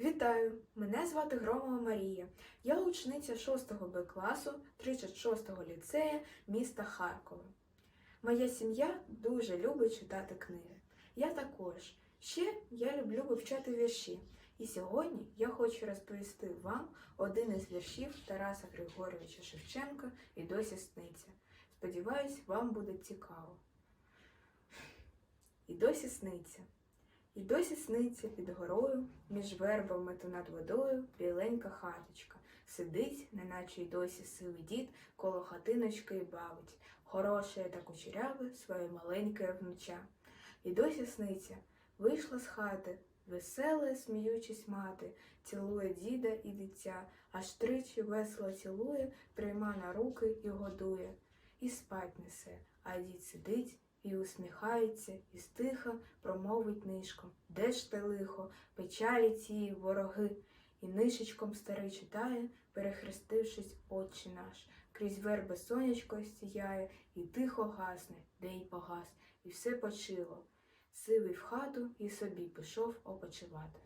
Вітаю! Мене звати Громова Марія. Я учениця 6 Б класу 36-го ліцею міста Харкова. Моя сім'я дуже любить читати книги. Я також. Ще я люблю вивчати вірші. І сьогодні я хочу розповісти вам один із віршів Тараса Григоровича Шевченка і досі сниться. Сподіваюсь, вам буде цікаво. І досі сниться. І досі сниться під горою, між вербами то над водою, біленька хаточка. Сидить, неначе й досі сивий дід, коло хатиночки і бавить, хороше та кучеряве своє маленьке внуча. І досі сниться, вийшла з хати, весела, сміючись мати, цілує діда і дитя, аж тричі весело цілує, прийма на руки і годує. І спать несе, а дід сидить і усміхається, і стиха промовить нишком. Де ж те лихо, печалі цієї вороги? І нишечком старий читає, перехрестившись, отче наш. Крізь верби сонячко сіяє, і тихо гасне, де й погас, і все почило. Сивий в хату і собі пішов опочивати.